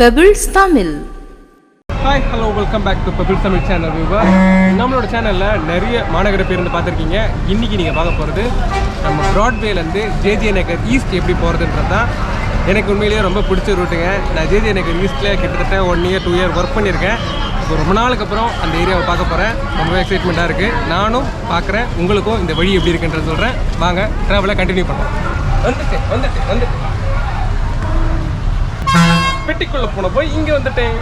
Pebbles Tamil hi hello welcome back to Pebble Tamil channel viewer நம்மளோட சேனலில் நிறைய மாநகர பேருந்து பார்த்துருக்கீங்க. இன்றைக்கி நீங்கள் பார்க்க போகிறது நம்ம ப்ராட்வேலேருந்து ஜேஜே நகர் ஈஸ்ட் எப்படி போகிறதுன்றது தான் எனக்கு உண்மையிலேயே ரொம்ப பிடிச்ச ரூட்டுங்க நான் ஜேஜே நகர் ஈஸ்ட்டில் கிட்டத்தட்ட one year two year work பண்ணியிருக்கேன். இப்போ ரொம்ப நாளுக்கு அப்புறம் அந்த ஏரியாவை பார்க்க போகிறேன் ரொம்ப எக்ஸைட்மெண்ட்டாக இருக்குது நானும் பார்க்குறேன். உங்களுக்கும் இந்த வழி எப்படி இருக்குன்றது சொல்கிறேன் வாங்க ட்ராவலை கண்டினியூ பண்ணுறோம் வந்துட்டு வந்துட்டு வந்துட்டு. பெட்டிக்குள்ளே போன போய் இங்கே வந்துட்டேன்.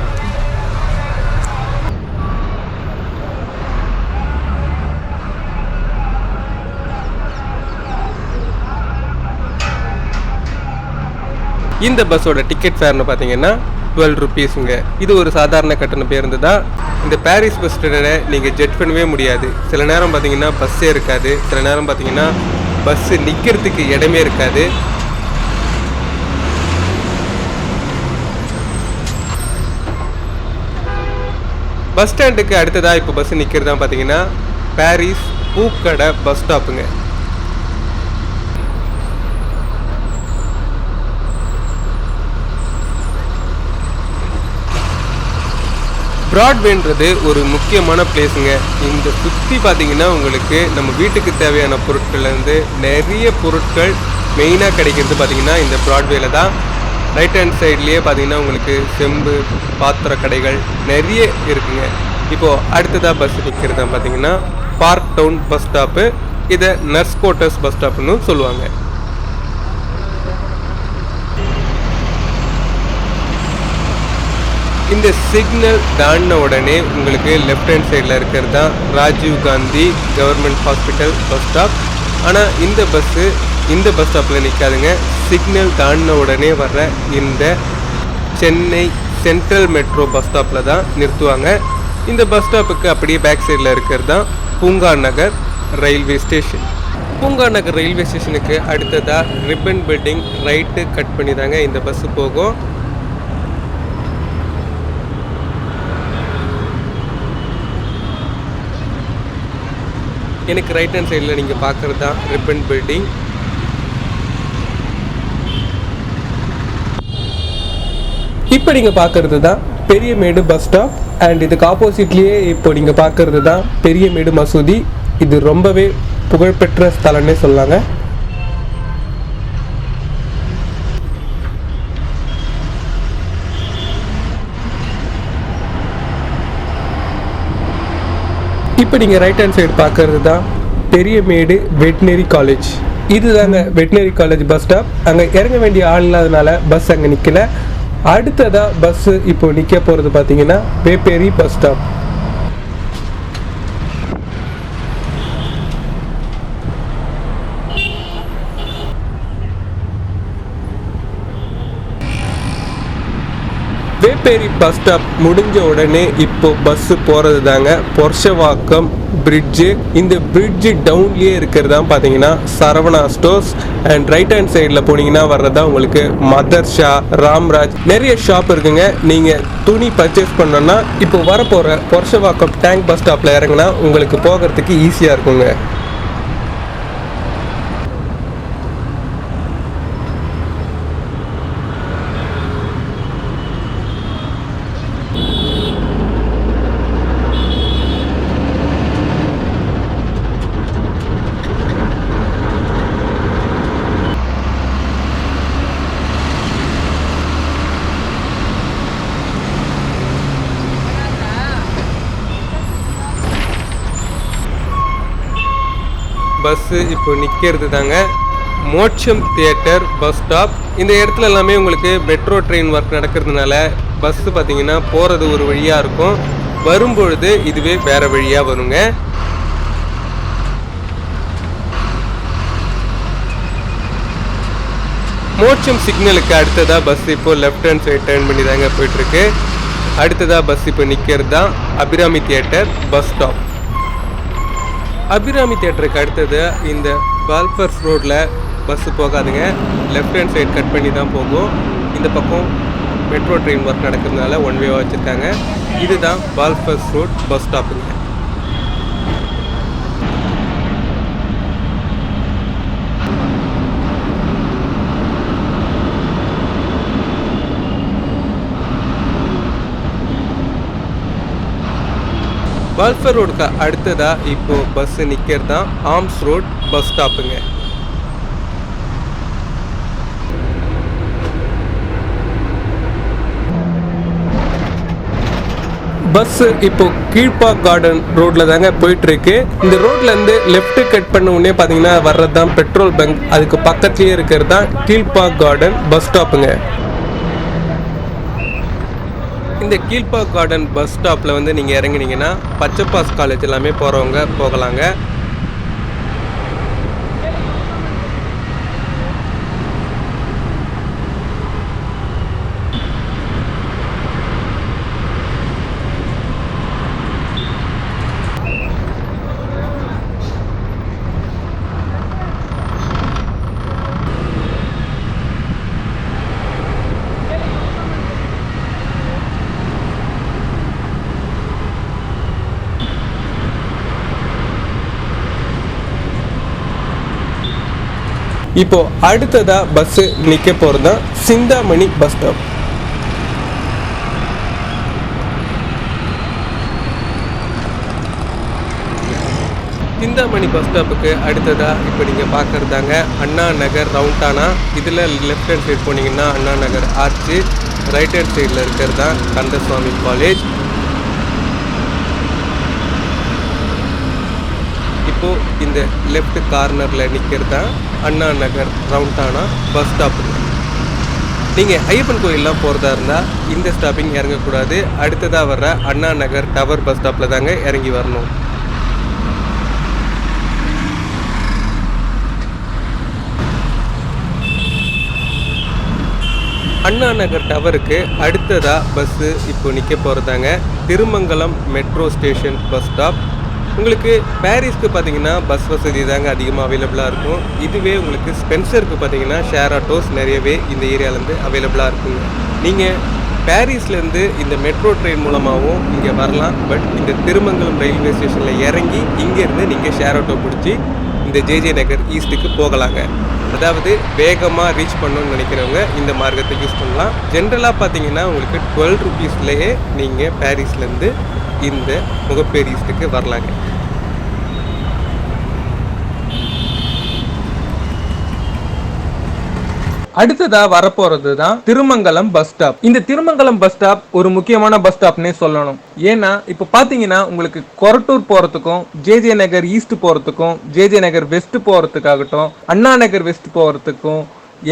இந்த பஸ்ஸோட டிக்கெட் ஃபேர்னு பார்த்தீங்கன்னா டுவெல் ருபீஸுங்க இது ஒரு சாதாரண கட்டண பேருந்து தான். இந்த பாரிஸ் பஸ் ஸ்டாண்டை நீங்கள் ஜெட் பண்ணவே முடியாது. சில நேரம் பார்த்தீங்கன்னா பஸ்ஸே இருக்காது. சில நேரம் பார்த்தீங்கன்னா பஸ்ஸு நிற்கிறதுக்கு இடமே இருக்காது. பஸ் ஸ்டாண்டுக்கு அடுத்ததாக இப்போ பஸ் நிற்கிறதா பார்த்தீங்கன்னா பாரிஸ் பூக்கடை பஸ் ஸ்டாப்புங்க. ப்ராட்வேன்றது ஒரு முக்கியமான பிளேஸுங்க இந்த சுற்றி பார்த்தீங்கன்னா உங்களுக்கு நம்ம வீட்டுக்கு தேவையான பொருட்கள்லேருந்து நிறைய பொருட்கள் மெயினாக கிடைக்கிறது பார்த்தீங்கன்னா இந்த ப்ராட்வேல தான். ரைட் ஹேண்ட் சைட்லேயே பார்த்தீங்கன்னா உங்களுக்கு செம்பு பாத்திர கடைகள் நிறைய இருக்குங்க. இப்போது அடுத்ததாக பஸ் நிற்கிறது பார்த்தீங்கன்னா பார்க் டவுன் பஸ் ஸ்டாப்பு இதை நர்ஸ் கோட்டர்ஸ் பஸ் ஸ்டாப்னு சொல்லுவாங்க. இந்த சிக்னல் தாண்டின உடனே உங்களுக்கு லெஃப்ட் ஹேண்ட் சைடில் இருக்கிறது தான் Rajiv Gandhi government hospital bus stop ஆனால் இந்த பஸ்ஸு இந்த பஸ் ஸ்டாப்பில் நிற்காதுங்க சிக்னல் தாண்டின உடனே வர்ற இந்த சென்னை சென்ட்ரல் மெட்ரோ பஸ் ஸ்டாப்பில் தான் நிறுத்துவாங்க. இந்த பஸ் ஸ்டாப்புக்கு அப்படியே பேக் சைடில் இருக்கிறது தான் பூங்கா நகர் ரயில்வே ஸ்டேஷன். பூங்கா நகர் ரயில்வே ஸ்டேஷனுக்கு அடுத்ததாக ரிப்பன் பில்டிங் ரைட்டு கட் பண்ணி தாங்க இந்த பஸ்ஸு போகும். எனக்கு ரைட் ஹேண்ட் சைடில் நீங்கள் பார்க்குறது தான் ரிப்பன் பில்டிங். இப்போ நீங்கள் பார்க்குறது தான் பெரியமேடு பஸ் ஸ்டாப் அண்ட் இதுக்கு ஆப்போசிட்லேயே இப்போ நீங்கள் பார்க்குறது தான் பெரியமேடு மசூதி. இது ரொம்பவே புகழ்பெற்ற ஸ்தலம்னே சொல்லாங்க. இப்போ நீங்கள் ரைட் ஹேண்ட் சைடு பார்க்கறது தான் பெரியமேடு வெட்டினரி காலேஜ் இதுதாங்க வெட்டினரி காலேஜ் பஸ் ஸ்டாப் அங்கே இறங்க வேண்டிய ஆள் இல்லாதனால பஸ் அங்கே நிற்கல அடுத்ததாக பஸ்ஸு இப்போ நிற்க போகிறது பார்த்தீங்கன்னா Vepery bus stop Vepery bus stop முடிஞ்ச உடனே இப்போ பஸ்ஸு போகிறது தாங்க பொர்ஷவாக்கம் பிரிட்ஜு இந்த பிரிட்ஜு டவுன்லேயே இருக்கிறது தான் பார்த்தீங்கன்னா Saravana stores and right hand சைடில் போனீங்கன்னா வர்றது தான் உங்களுக்கு மதர்ஷா ராம்ராஜ் நிறைய ஷாப் இருக்குங்க. நீங்கள் துணி பர்ச்சேஸ் பண்ணோன்னா இப்போ வரப்போகிற பொர்ஷவாக்கம் டேங்க் பஸ் ஸ்டாப்பில் இறங்குனா உங்களுக்கு போகிறதுக்கு ஈஸியாக இருக்குங்க. பஸ்ஸு இப்போ நிற்கிறது தாங்க மோட்சம் தியேட்டர் பஸ் ஸ்டாப் இந்த இடத்துல எல்லாமே உங்களுக்கு மெட்ரோ ட்ரெயின் ஒர்க் நடக்கிறதுனால பஸ்ஸு பார்த்தீங்கன்னா போகிறது ஒரு வழியாக இருக்கும். வரும்பொழுது இதுவே வேறு வழியாக வருங்க. மோட்சம் சிக்னலுக்கு அடுத்ததாக பஸ் இப்போ லெஃப்ட் ஹேண்ட் சைடு டர்ன் பண்ணி தாங்க போயிட்டுருக்கு. அடுத்ததாக பஸ் இப்போ நிற்கிறது தான் Abirami theatre bus stop Abirami தேட்டருக்கு அடுத்தது இந்த பால்பர்ஸ் ரோட்டில் பஸ்ஸு போகாதுங்க. லெஃப்ட் ஹேண்ட் சைடு கட் பண்ணி தான் போகும். இந்த பக்கம் மெட்ரோ ட்ரெயின் ஒர்க் நடக்கிறதுனால ஒன் வேவாக வச்சுருக்காங்க. இதுதான் பால்பர்ஸ் ரோட் பஸ் ஸ்டாப்புங்க பல்ஃபர் ரோடுக்கு அடுத்ததாக இப்போ பஸ் நிற்கிறது தான் ஆம்ஸ் ரோட் பஸ் ஸ்டாப்புங்க பஸ் இப்போ கீழ்பாக் கார்டன் ரோட்ல தாங்க போயிட்டு இருக்கு இந்த ரோட்ல இருந்து லெஃப்ட் கட் பண்ண உடனே பாத்தீங்கன்னா வர்றது தான் பெட்ரோல் பங்க் அதுக்கு பக்கத்துலயே இருக்கிறது தான் கீழ்பாக் கார்டன் பஸ் ஸ்டாப்புங்க இந்த கீழ்பா கார்டன் பஸ் ஸ்டாப்பில் வந்து நீங்கள் இறங்குனீங்கன்னா பச்சைப்பாஸ் காலேஜ் எல்லாமே போகிறவங்க போகலாங்க. இப்போ அடுத்ததா பஸ் நிற்க போகிறது தான் Chintamani bus stop Chintamani bus ஸ்டாப்புக்கு அடுத்ததா இப்போ நீங்கள் பார்க்குறதாங்க அண்ணா நகர் ரவுண்டானா இதில் லெஃப்ட் ஹேண்ட் சைடு போனீங்கன்னா Anna Nagar arch right hand சைடில் இருக்கிறது தான் கந்தசுவாமி காலேஜ் இப்போ இந்த லெஃப்ட் கார்னரில் நிற்கிறது தான் அண்ணா நகர் ரவுண்டானா பஸ் ஸ்டாப்பு நீங்கள் ஐயப்பன் கோயிலெலாம் போகிறதா இருந்தால் இந்த ஸ்டாப்பிங் இறங்கக்கூடாது அடுத்ததாக வர்ற அண்ணா நகர் டவர் பஸ் ஸ்டாப்பில் தாங்க இறங்கி வரணும் அண்ணா நகர் டவருக்கு அடுத்ததாக பஸ்ஸு இப்போ நிற்க போகிறதாங்க Thirumangalam metro station bus stop உங்களுக்கு பாரிஸ்க்கு பார்த்தீங்கன்னா பஸ் வசதி தாங்க அதிகமாக அவைலபிளாக இருக்கும். இதுவே உங்களுக்கு ஸ்பென்சருக்கு பார்த்தீங்கன்னா ஷேர் ஆட்டோஸ் நிறையவே இந்த ஏரியாவிலேருந்து அவைலபிளாக இருக்குங்க. நீங்கள் பாரிஸ்லேருந்து இந்த மெட்ரோ ட்ரெயின் மூலமாகவும் இங்கே வரலாம். பட் இந்த திருமங்கலம் ரயில்வே ஸ்டேஷனில் இறங்கி இங்கேருந்து நீங்கள் ஷேர் ஆட்டோ பிடிச்சி இந்த ஜேஜே நகர் ஈஸ்ட்டுக்கு போகலாங்க. அதாவது வேகமாக ரீச் பண்ணணும்னு நினைக்கிறவங்க இந்த மார்க்கத்தை யூஸ் பண்ணலாம். ஜென்ரலாக பார்த்தீங்கன்னா உங்களுக்கு டுவெல் ருபீஸ்லேயே நீங்கள் பாரிஸ்லேருந்து இந்த முகப்பேர் ஈஸ்ட்டுக்கு வரலாங்க. அடுத்ததா வரப்போறது தான் திருமங்கலம் பஸ் ஸ்டாப் இந்த திருமங்கலம் பஸ் ஸ்டாப் ஒரு முக்கியமான பஸ் ஸ்டாப்னே சொல்லணும். ஏன்னா இப்போ பாத்தீங்கன்னா உங்களுக்கு கொரட்டூர் போறதுக்கும் ஜேஜே நகர் ஈஸ்ட் போறதுக்கும் ஜேஜே நகர் வெஸ்ட் போறதுக்காகட்டும் அண்ணா நகர் வெஸ்ட் போறதுக்கும்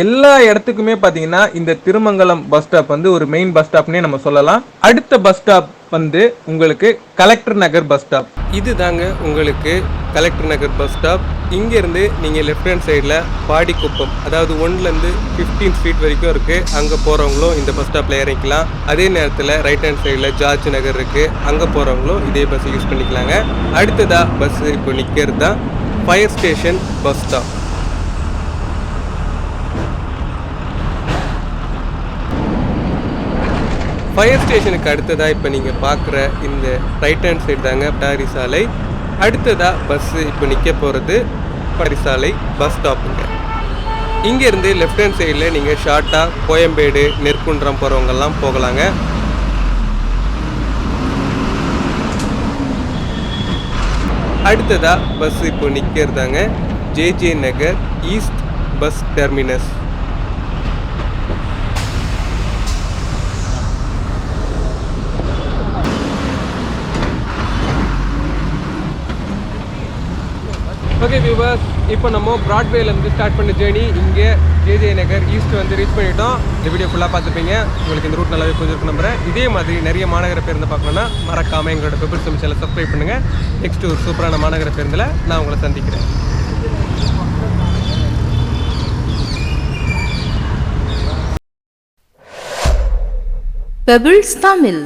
எல்லா இடத்துக்குமே பாத்தீங்கன்னா இந்த திருமங்கலம் பஸ் ஸ்டாப் வந்து ஒரு மெயின் பஸ் ஸ்டாப்னே நம்ம சொல்லலாம். அடுத்த பஸ் ஸ்டாப் வந்து உங்களுக்கு கலெக்டர் நகர் பஸ் ஸ்டாப். இது தாங்க உங்களுக்கு கலெக்டர் நகர் பஸ் ஸ்டாப். இங்கேருந்து நீங்கள் லெஃப்ட் ஹேண்ட் சைடில் பாடிக்குப்பம் அதாவது ஒன்லேருந்து ஃபிஃப்டீன் ஸ்ட்ரீட் வரைக்கும் இருக்குது அங்கே போகிறவங்களும் இந்த பஸ் ஸ்டாப்பில் இறங்கிக்கலாம். அதே நேரத்தில் ரைட் ஹேண்ட் சைடில் ஜார்ஜ் நகர் இருக்குது அங்கே போகிறவங்களும் இதே பஸ் யூஸ் பண்ணிக்கலாங்க. அடுத்ததாக பஸ் இப்போ நிற்கிறது தான் fire station bus stop fire ஸ்டேஷனுக்கு அடுத்ததாக இப்போ நீங்கள் பார்க்குற இந்த ரைட் ஹேண்ட் சைடு தாங்க பட்டாரி சாலை. அடுத்ததாக பஸ்ஸு இப்போ நிற்க போகிறது பட்டாரி சாலை பஸ் ஸ்டாப்புங்க இங்கேருந்து லெஃப்ட் ஹேண்ட் சைடில் நீங்கள் ஷார்ட்டாக கோயம்பேடு நெற்குன்றம் போகிறவங்கெல்லாம் போகலாங்க. அடுத்ததாக பஸ் இப்போ நிற்கிறதாங்க JJ Nagar east bus terminus okay viewers இப்போ நம்ம ப்ராட்வேலேருந்து ஸ்டார்ட் பண்ண ஜேர்னி இங்கே ஜேஜே நகர் ஈஸ்ட் வந்து ரீச் பண்ணிட்டோம். இந்த வீடியோ ஃபுல்லாக பார்த்துப்பீங்க. உங்களுக்கு இந்த ரூட் நல்லாவே புரிஞ்சிருக்கு நம்புறேன். இதே மாதிரி நிறைய மாநகர பேருந்து பார்க்கணுன்னா மறக்காமல் எங்களோட பெபிள் சமைச்சலை சப்ஸ்கிரைப் பண்ணுங்கள் நெக்ஸ்ட் ஒரு சூப்பரான மாநகர பேருந்தில் நான் உங்களை சந்திக்கிறேன். பெபிள்ஸ் தமிழ்